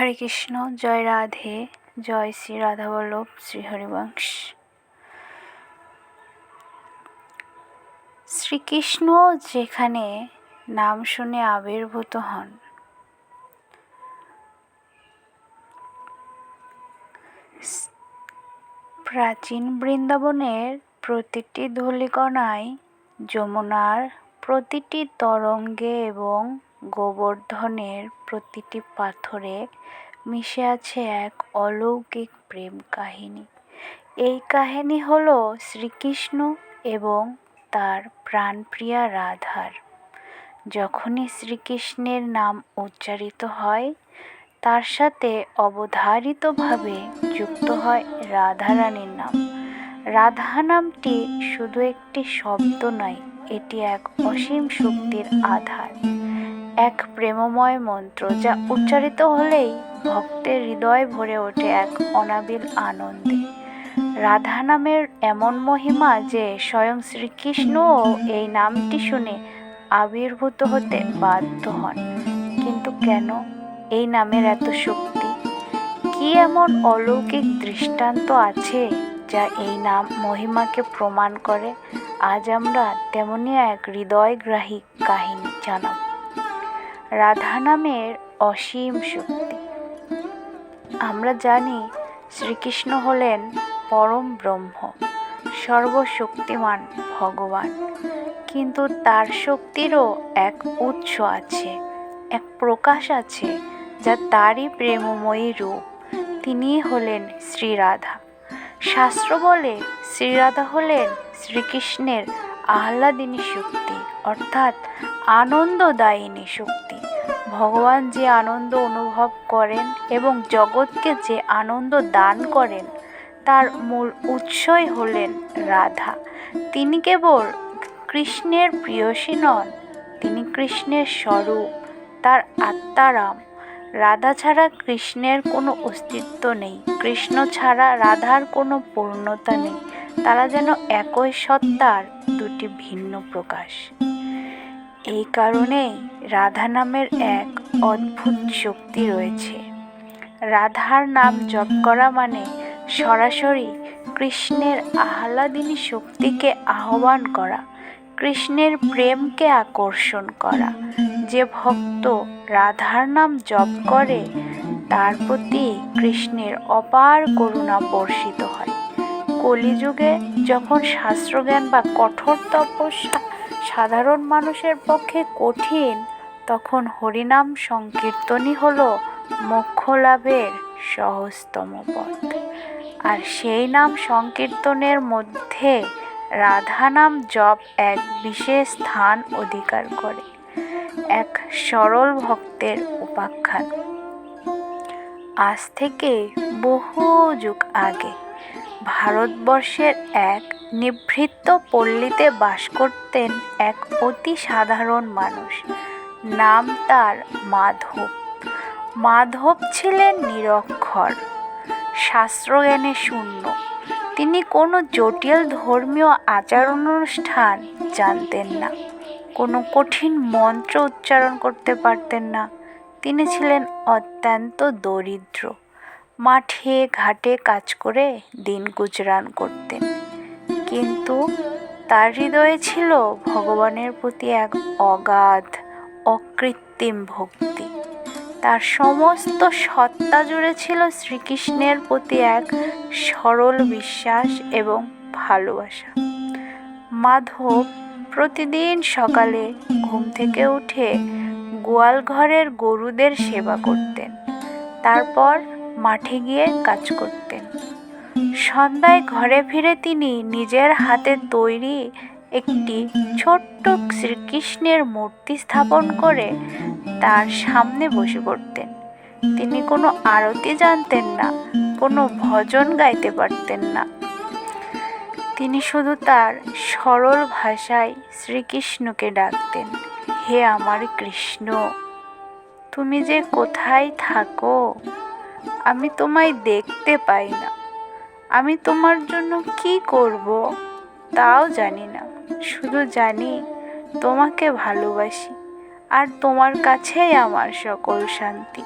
হরে কৃষ্ণ, জয় রাধে, জয় শ্রী রাধা বল্লভ শ্রী হরিবংশ। শ্রীকৃষ্ণ যেখানে নাম শুনে আবির্ভূত হন, প্রাচীন বৃন্দাবনের প্রতিটি ধূলিকণায় যমুনার প্রতিটি তরঙ্গে এবং গোবর্ধনের প্রতিটি পাথরে মিশে আছে এক অলৌকিক প্রেম কাহিনী। এই কাহিনী হল শ্রীকৃষ্ণ এবং তার প্রাণপ্রিয়া রাধার। যখনই শ্রীকৃষ্ণের নাম উচ্চারিত হয়, তার সাথে অবধারিতভাবে যুক্ত হয় রাধারানীর নাম। রাধা নামটি শুধু একটি শব্দ নয়, এটি এক অসীম শক্তির আধার। এক প্রেমময় মন্ত্র যা উচ্চারিত হলেই ভক্তের হৃদয় ভরে ওঠে এক অনাবিল আনন্দে। রাধা নামের এমন মহিমা যে স্বয়ং শ্রীকৃষ্ণও এই নামটি শুনে আবির্ভূত হতে বাধ্য হন। কিন্তু কেন এই নামের এত শক্তি? কি এমন অলৌকিক দৃষ্টান্ত আছে যা এই নাম মহিমাকে প্রমাণ করে? আজ আমরা তেমনই এক হৃদয়গ্রাহী কাহিনী জানাব। রাধা নামের অসীম শক্তি। আমরা জানি শ্রীকৃষ্ণ হলেন পরম ব্রহ্ম, সর্বশক্তিমান ভগবান। কিন্তু তার শক্তিরও এক উৎস আছে, এক প্রকাশ আছে, যা তারই প্রেমময়ী রূপ। তিনি হলেন শ্রীরাধা। শাস্ত্র বলে শ্রীরাধা হলেন শ্রীকৃষ্ণের আহ্লাদিনী শক্তি, অর্থাৎ আনন্দদায়িনী শক্তি। ভগবান যে আনন্দ অনুভব করেন এবং জগৎকে যে আনন্দ দান করেন, তার মূল উৎসই হলেন রাধা। তিনি কেবল কৃষ্ণের প্রিয়সী নন, তিনি কৃষ্ণের স্বরূপ, তার আত্মারাম। রাধা ছাড়া কৃষ্ণের কোনো অস্তিত্ব নেই। কৃষ্ণ ছাড়া রাধার কোনো পূর্ণতা নেই। তারা যেন একই সত্তার দুটি ভিন্ন প্রকাশ। এই কারণেই রাধা নামের এক অদ্ভুত শক্তি রয়েছে। রাধার নাম জপ করা মানে সরাসরি কৃষ্ণের আহ্লাদিনী শক্তিকে আহ্বান করা, কৃষ্ণের প্রেমকে আকর্ষণ করা। যে ভক্ত রাধার নাম জপ করে, তার প্রতি কৃষ্ণের অপার করুণা বর্ষিত হয়। কলিযুগে যখন শাস্ত্রজ্ঞান বা কঠোর তপস্যা সাধারণ মানুষের পক্ষে কঠিন, তখন হরিনাম সংকীর্তনই হল মোক্ষ লাভের সহজতম পথ। আর সেই নাম সংকীর্তনের মধ্যে রাধা নাম জপ এক বিশেষ স্থান অধিকার করে, এক সরল ভক্তের উপাখ্যান। আজ থেকে বহু যুগ আগে ভারতবর্ষের এক নিভৃত পল্লীতে বাস করতেন এক অতি সাধারণ মানুষ। নাম তার মাধব। মাধব ছিলেন নিরক্ষর, শাস্ত্রজ্ঞানে শূন্য। তিনি কোনো জটিল ধর্মীয় আচার অনুষ্ঠান জানতেন না, কোনো কঠিন মন্ত্র উচ্চারণ করতে পারতেন না। তিনি ছিলেন অত্যন্ত দরিদ্র। মাঠে, ঘাটে কাজ করে দিন গুজরান করতেন কিন্তু তার হৃদয়ে ছিল ভগবানের প্রতি এক অগাধ, অকৃত্রিম ভক্তি। তার সমস্ত সত্তা জুড়ে ছিল শ্রীকৃষ্ণের প্রতি এক সরল বিশ্বাস এবং ভালোবাসা। মাধব প্রতিদিন সকালে ঘুম থেকে উঠে গোয়াল ঘরের গরুদের সেবা করতেন। তারপর মাঠে গিয়ে কাজ করতেন। সন্ধ্যায় ঘরে ফিরে তিনি নিজের হাতে তৈরি একটি ছোট্ট শ্রীকৃষ্ণের মূর্তি স্থাপন করে তার সামনে বসে পড়তেন। তিনি কোনো আরতি জানতেন না, কোনো ভজন গাইতে পারতেন না। তিনি শুধু তার সরল ভাষায় শ্রীকৃষ্ণকে ডাকতেন, হে আমার কৃষ্ণ, তুমি যে কোথায় থাকো? আমি তোমায় দেখতে পাই না। আমি তোমার জন্য কি করব তাও জানি না। শুধু জানি তোমাকে ভালোবাসি আর তোমার কাছেই আমার সকল শান্তি।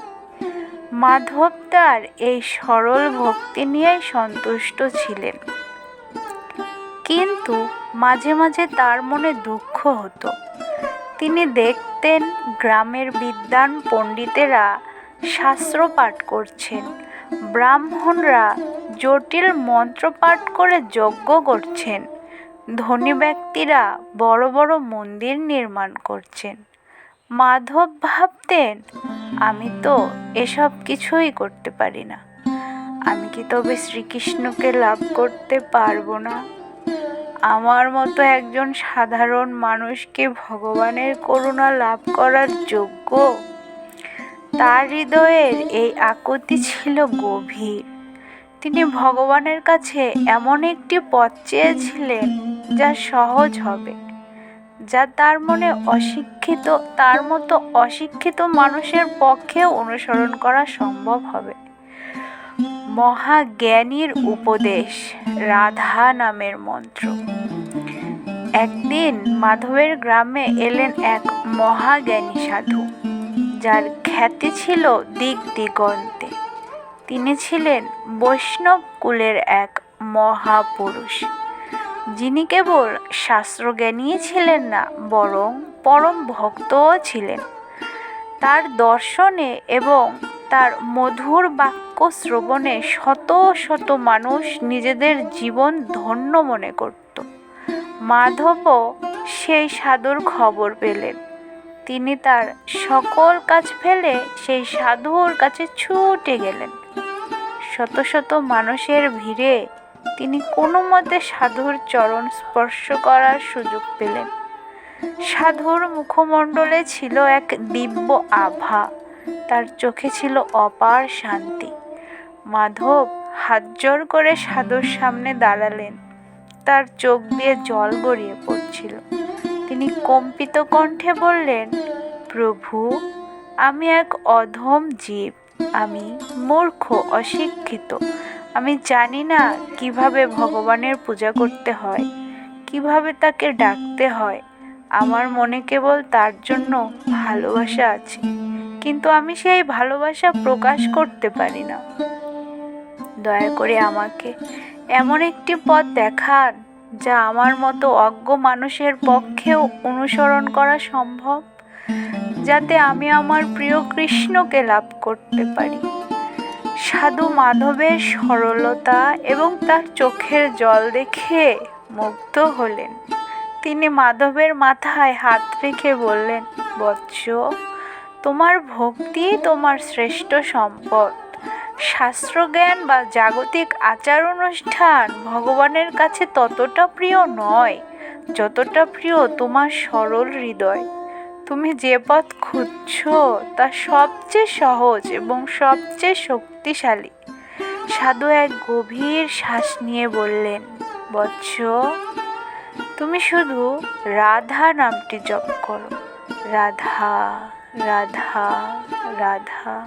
মাধব তার এই সরল ভক্তি নিয়েই সন্তুষ্ট ছিলেন। কিন্তু মাঝে মাঝে তার মনে দুঃখ হতো। তিনি দেখতেন গ্রামের বিদ্যান পণ্ডিতেরা শাস্ত্র পাঠ করছেন। ব্রাহ্মণরা জটিল মন্ত্র পাঠ করে যজ্ঞ করছেন। ধনী ব্যক্তিরা বড় বড় মন্দির নির্মাণ করছেন। মাধব ভাবতেন, আমি তো এসব কিছুই করতে পারি না। আমি কি তবে শ্রীকৃষ্ণকে লাভ করতে পারব না? আমার মতো একজন সাধারণ মানুষকে ভগবানের করুণা লাভ করার যোগ্য তার হৃদয়ের এই আকুতি ছিল গভীর। তিনি ভগবানের কাছে এমন একটি পথ চেয়েছিলেন যা সহজ হবে, যা তার মনে অশিক্ষিত, তার মতো অশিক্ষিত মানুষের পক্ষেও অনুসরণ করা সম্ভব হবে। মহাজ্ঞানীর উপদেশ, রাধা নামের মন্ত্র। একদিন মাধবের গ্রামে এলেন এক মহাজ্ঞানী সাধু। যার খ্যাতি ছিল দিক দিগন্তে তিনি ছিলেন বৈষ্ণব কুলের এক মহাপুরুষ। যিনি কেবল শাস্ত্রজ্ঞানীই ছিলেন না, বরং পরম ভক্তও ছিলেন। তার দর্শনে এবং তার মধুর বাক্য শ্রবণে শত শত মানুষ নিজেদের জীবন ধন্য মনে করত। মাধবও সেই সাধুর খবর পেলেন। তিনি তার সকল কাজ ফেলে সেই সাধুর কাছে ছুটে গেলেন। শত শত মানুষের ভিড়ে তিনি কোনো মতে সাধুর চরণ স্পর্শ করার সুযোগ পেলেন। সাধুর মুখমণ্ডলে ছিল এক দিব্য আভা। তার চোখে ছিল অপার শান্তি। মাধব হাত জোর করে সাধুর সামনে দাঁড়ালেন। তার চোখ দিয়ে জল গড়িয়ে পড়ছিল। তিনি কম্পিত কণ্ঠে বললেন, প্রভু, আমি এক অধম জীব। আমি মূর্খ, অশিক্ষিত। আমি জানি না কীভাবে ভগবানের পূজা করতে হয়, কীভাবে তাকে ডাকতে হয়। আমার মনে কেবল তার জন্য ভালোবাসা আছে, কিন্তু আমি সেই ভালোবাসা প্রকাশ করতে পারি না। দয়া করে আমাকে এমন একটি পথ দেখান। যা আমার মতো অজ্ঞ মানুষের পক্ষেও অনুসরণ করা সম্ভব, যাতে আমি আমার প্রিয় কৃষ্ণকে লাভ করতে পারি। সাধু মাধবের সরলতা এবং তার চোখের জল দেখে মুগ্ধ হলেন। তিনি মাধবের মাথায় হাত রেখে বললেন, বৎস, তোমার ভক্তি তোমার শ্রেষ্ঠ সম্পদ। শাস্ত্রজ্ঞান বা জাগতিক আচার অনুষ্ঠান ভগবানের কাছে ততটা প্রিয় নয়, যতটা প্রিয় তোমার সরল হৃদয়। তুমি যে পথ খুঁজছ তা সবচেয়ে সহজ এবং সবচেয়ে শক্তিশালী। সাধু এক গভীর শ্বাস নিয়ে বললেন, বৎস, তুমি শুধু রাধা নামটি জপ করো। রাধা রাধা রাধা।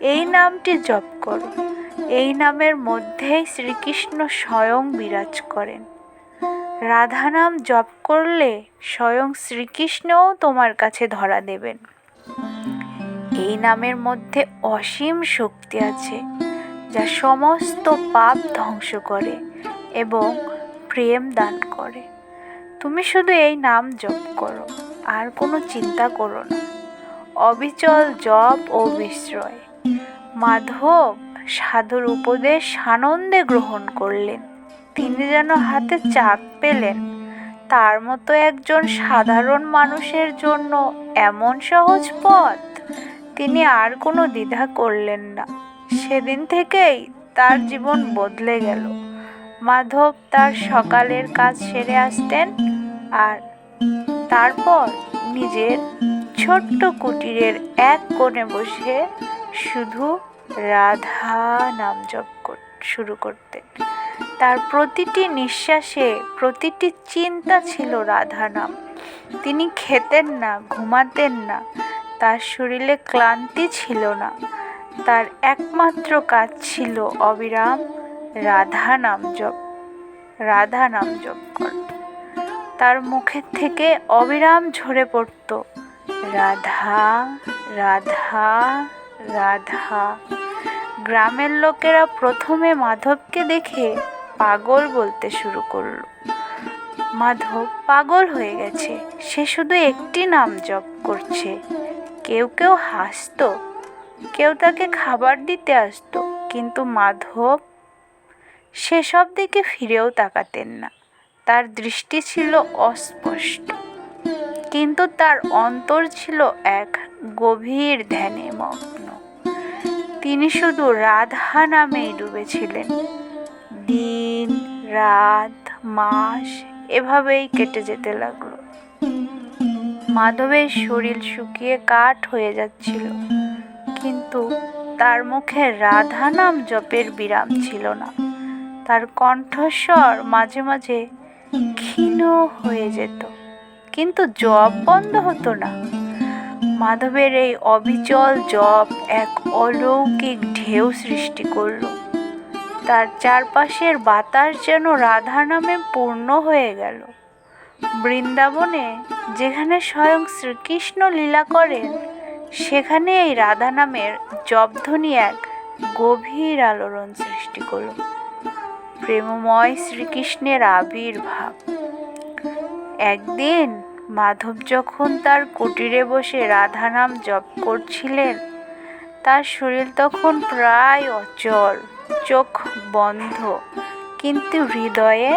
এই নামটি জপ করো। এই নামের মধ্যেই শ্রীকৃষ্ণ স্বয়ং বিরাজ করেন। রাধা নাম জপ করলে স্বয়ং শ্রীকৃষ্ণও তোমার কাছে ধরা দেবেন। এই নামের মধ্যে অসীম শক্তি আছে, যা সমস্ত পাপ ধ্বংস করে এবং প্রেম দান করে। তুমি শুধু এই নাম জপ করো, আর কোনো চিন্তা করো না। অবিচল জপ ও বিস্রয় মাধব সাধুর উপদেশ আনন্দে গ্রহণ করলেন। তিনি যেন হাতে চাঁদ পেলেন। তার মতো একজন সাধারণ মানুষের জন্য এমন সহজ পথ তিনি আর কোনো দ্বিধা করলেন না। সেদিন থেকেই তার জীবন বদলে গেল। মাধব তার সকালের কাজ সেরে আসতেন আর তারপর নিজের ছোট্ট কুটিরের এক কোণে বসে শুধু রাধা নাম জপ শুরু করতেন। তার প্রতিটি নিঃশ্বাসে প্রতিটি চিন্তা ছিল রাধা নাম। তিনি খেতেন না, ঘুমাতেন না, তার শরীরে ক্লান্তি ছিল না। তার একমাত্র কাজ ছিল অবিরাম রাধা নাম জপ রাধা নাম জপ কর। তার মুখের থেকে অবিরাম ঝরে পড়ত, রাধা রাধা রাধা, গ্রামের লোকেরা প্রথমে মাধবকে দেখে পাগল বলতে শুরু করল। মাধব পাগল হয়ে গেছে। সে শুধু একটি নাম জপ করছে। কেউ কেউ হাসতো, কেউ তাকে খাবার দিতে আসতো, কিন্তু মাধব সেসব দিকে ফিরেও তাকাতেন না। তার দৃষ্টি ছিল অস্পষ্ট, কিন্তু তার অন্তর ছিল এক গভীর ধ্যানে মগ্ন। তিনি শুধু রাধা নামেই ডুবেছিলেন। দিন, রাত, মাস এভাবেই কেটে যেতে লাগল। মাধবের শরীর শুকিয়ে কাঠ হয়ে যাচ্ছিল, কিন্তু তার মুখে রাধা নাম জপের বিরাম ছিল না। তার কণ্ঠস্বর মাঝে মাঝে ক্ষীণ হয়ে যেত, কিন্তু জপ বন্ধ হতো না। মাধবের এই অবিচল জপ এক অলৌকিক ঢেউ সৃষ্টি করল। তার চারপাশের বাতাস যেন রাধা নামে পূর্ণ হয়ে গেল। বৃন্দাবনে যেখানে স্বয়ং শ্রীকৃষ্ণ লীলা করেন, সেখানে এই রাধা নামের জপধ্বনি এক গভীর আলোড়ন সৃষ্টি করল। প্রেমময় শ্রীকৃষ্ণের আবির্ভাব। একদিন মাধব যখন তার কুটিরে বসে রাধা নাম জপ করছিলেন, তার শরীর তখন প্রায় অচল, চোখ বন্ধ। কিন্তু হৃদয়ে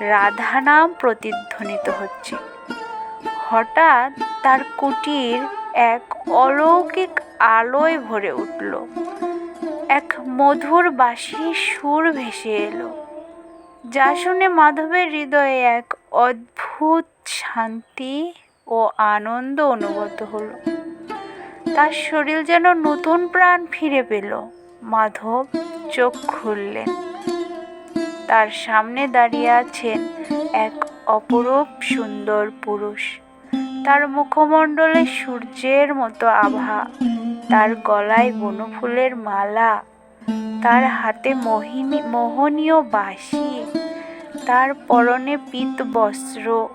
রাধা নাম প্রতিধ্বনিত হচ্ছে। হঠাৎ তার কুটির এক অলৌকিক আলোয় ভরে উঠল। এক মধুর বাঁশির সুর ভেসে এলো, যা শুনে মাধবের হৃদয়ে এক অদ্ভুত শান্তি ও আনন্দ অনুভূত হলো। তার শরীর যেন নতুন প্রাণ ফিরে পেল। মাধব চোখ খুললেন তার সামনে দাঁড়িয়ে আছেন এক অপরূপ সুন্দর পুরুষ। তার মুখমণ্ডলে সূর্যের মতো আভা। তার গলায় বনফুলের মালা। তার হাতে মোহিনী মোহনীয় বাঁশি। তার পরনে পিত বস্ত্র।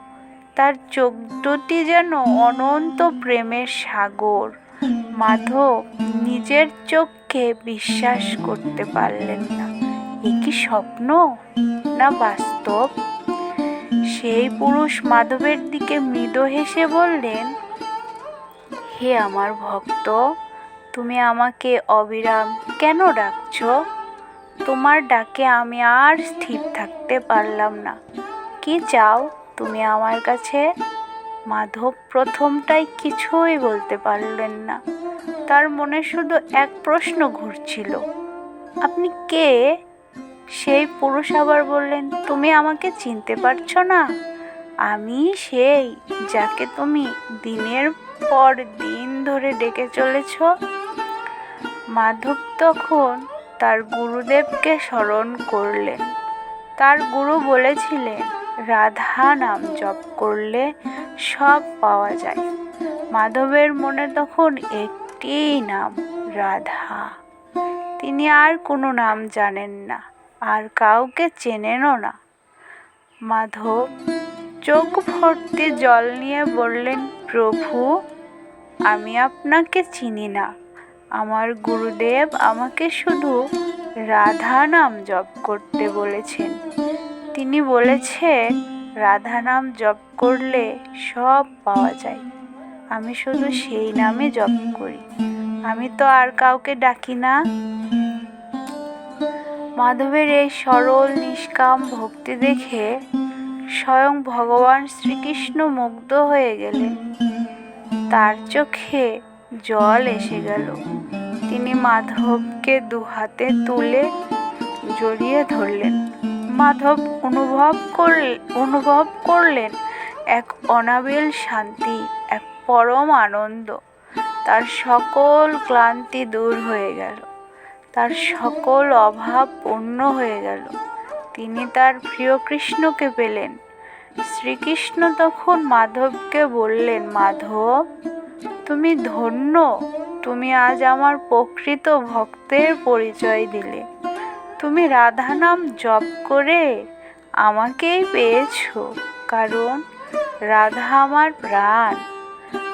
তার চোখ দুটি যেন অনন্ত প্রেমের সাগর। মাধব নিজের চোখকে বিশ্বাস করতে পারলেন না। এ কি স্বপ্ন? না বাস্তব? সেই পুরুষ মাধবের দিকে মৃদু হেসে বললেন, হে আমার ভক্ত, তুমি আমাকে অবিরাম কেন ডাকছো? তোমার ডাকে আমি আর স্থির থাকতে পারলাম না। কি চাও তুমি আমার কাছে? মাধব প্রথমটাই কিছুই বলতে পারলেন না। তার মনে শুধু এক প্রশ্ন ঘুরছিল। আপনি কে? সেই পুরুষ আবার বললেন, তুমি আমাকে চিনতে পারছ না? আমি সেই যাকে তুমি দিনের পর দিন ধরে ডেকে চলেছ? মাধব তখন তার গুরুদেবকে স্মরণ করলেন তার গুরু বলেছিলেন, রাধা নাম জপ করলে সব পাওয়া যায়। মাধবের মনে তখন একটি নাম, রাধা। তিনি আর কোনো নাম জানেন না, আর কাউকে চেনেনও না। মাধব চোখ ভর্তি জল নিয়ে বললেন, প্রভু, আমি আপনাকে চিনি না। আমার গুরুদেব আমাকে শুধু রাধা নাম জপ করতে বলেছেন। তিনি বলেছেন, রাধা নাম জপ করলে সব পাওয়া যায়। আমি শুধু সেই নামে জপ করি। আমি তো আর কাউকে ডাকি না। মাধবের এই সরল, নিষ্কাম ভক্তি দেখে স্বয়ং ভগবান শ্রীকৃষ্ণ মুগ্ধ হয়ে গেলেন। তার চোখে জল এসে গেল। তিনি মাধবকে দু হাতে তুলে জড়িয়ে ধরলেন। মাধব অনুভব করলে, অনুভব করলেন এক অনাবিল শান্তি, এক পরম আনন্দ। তার সকল ক্লান্তি দূর হয়ে গেল। তার সকল অভাব পূর্ণ হয়ে গেল। তিনি তার প্রিয় কৃষ্ণকে পেলেন। শ্রীকৃষ্ণ তখন মাধবকে বললেন, মাধব তুমি ধন্য, তুমি আজ আমার প্রকৃত ভক্তের পরিচয় দিলে। তুমি রাধা নাম জপ করে আমাকেই পেয়েছ, কারণ রাধা আমার প্রাণ,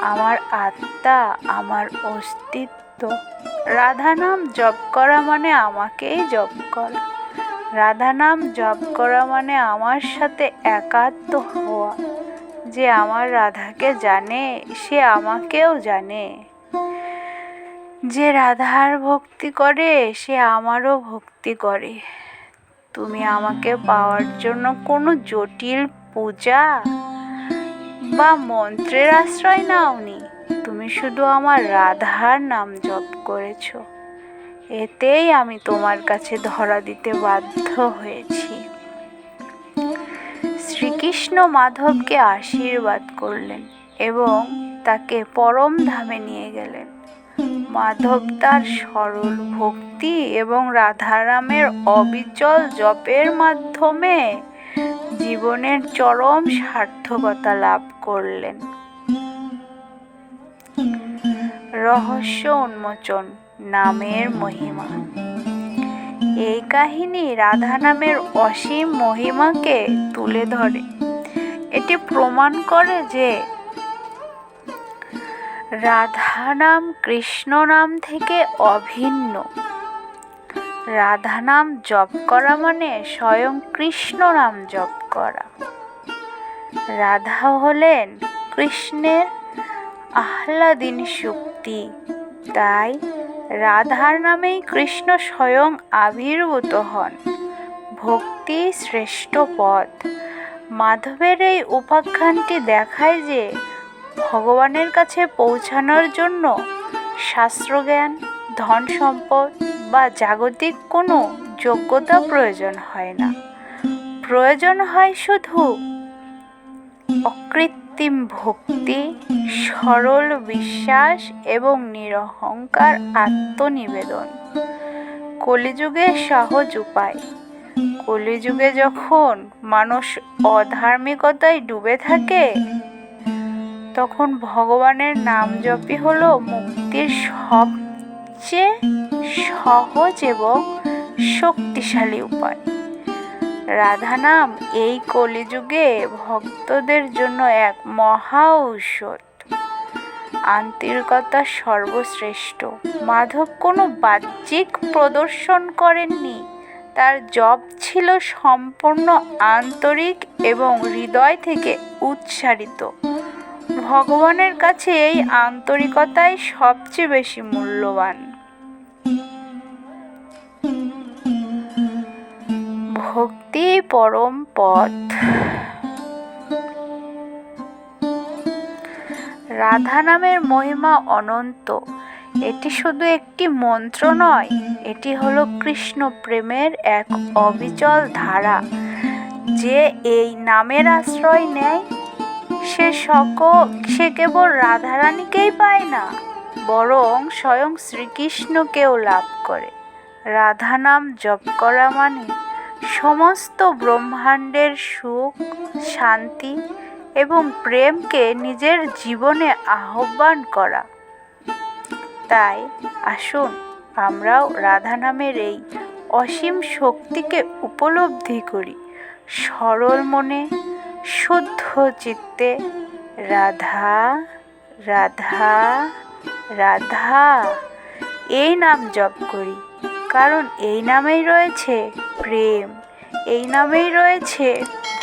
আমার আত্মা, আমার অস্তিত্ব। রাধা নাম জপ করা মানে আমাকেই জপ করা। রাধা নাম জপ করা মানে আমার সাথে একাত্ম হওয়া। যে আমার রাধাকে জানে, সে আমাকেও জানে। যে রাধার ভক্তি করে, সে আমারও ভক্তি করে। তুমি আমাকে পাওয়ার জন্য কোনো জটিল পূজা বা মন্ত্রের আশ্রয় নাওনি। তুমি শুধু আমার রাধার নাম জপ করেছ। এতেই আমি তোমার কাছে ধরা দিতে বাধ্য হয়েছি। শ্রীকৃষ্ণ মাধবকে আশীর্বাদ করলেন এবং তাকে পরম ধামে নিয়ে গেলেন। মাধব তার সরল ভক্তি এবং রাধারামের অবিচল জপের মাধ্যমে জীবনের চরম সার্থকতা লাভ করলেন। রহস্য উন্মোচন, নামের মহিমা। এই কাহিনী রাধা নামের অসীম মহিমাকে তুলে ধরে। এটি প্রমাণ করে যে রাধা নাম কৃষ্ণ নাম থেকে অভিন্ন। রাধা নাম জপ করা মানে স্বয়ং কৃষ্ণ নাম জপ করা। রাধা হলেন কৃষ্ণের আহ্লাদিন শক্তি। তাই রাধার নামেই কৃষ্ণ স্বয়ং আবির্ভূত হন। ভক্তি শ্রেষ্ঠ পথ। মাধবের এই উপাখ্যানটি দেখায় যে ভগবানের কাছে পৌঁছানোর জন্য শাস্ত্রজ্ঞান ধন সম্পদ বা জাগতিক কোনো যোগ্যতা প্রয়োজন হয় না। প্রয়োজন হয় শুধু অকৃত্রিম ভক্তি, সরল বিশ্বাস এবং নিরহংকার আত্মনিবেদন। কলিযুগের সহজ উপায়। কলিযুগে যখন মানুষ অধার্মিকতায় ডুবে থাকে, তখন ভগবানের নাম জপই হলো মুক্তির সবচেয়ে সহজ এবং শক্তিশালী উপায়। রাধা নাম এই কলিযুগে ভক্তদের জন্য এক মহা ঔষধ। আন্তরিকতা সর্বশ্রেষ্ঠ। মাধব কোনো বাহ্যিক প্রদর্শন করেননি। তার জপ ছিল সম্পূর্ণ আন্তরিক এবং হৃদয় থেকে উচ্চারিত। ভগবানের কাছে এই আন্তরিকতাই সবচেয়ে বেশি মূল্যবান। ভক্তি পরম পথ। রাধা নামের মহিমা অনন্ত। এটি শুধু একটি মন্ত্র নয়, এটি হলো কৃষ্ণ প্রেমের এক অবিচল ধারা। যে এই নামের আশ্রয় নেয়, সে সক সে কেবল রাধারানীকেই পায় না, বরং স্বয়ং শ্রীকৃষ্ণকেও লাভ করে। রাধা নাম জপ করা মানে সমস্ত ব্রহ্মাণ্ডের সুখ, শান্তি এবং প্রেমকে নিজের জীবনে আহ্বান করা। তাই আসুন, আমরাও রাধা নামের এই অসীম শক্তিকে উপলব্ধি করি। সরল মনে, শুদ্ধ চিত্তে, রাধা রাধা রাধা, এই নাম জপ করি। কারণ এই নামেই রয়েছে প্রেম, এই নামেই রয়েছে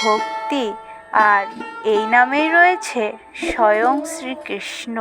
ভক্তি, আর এই নামেই রয়েছে স্বয়ং শ্রীকৃষ্ণ।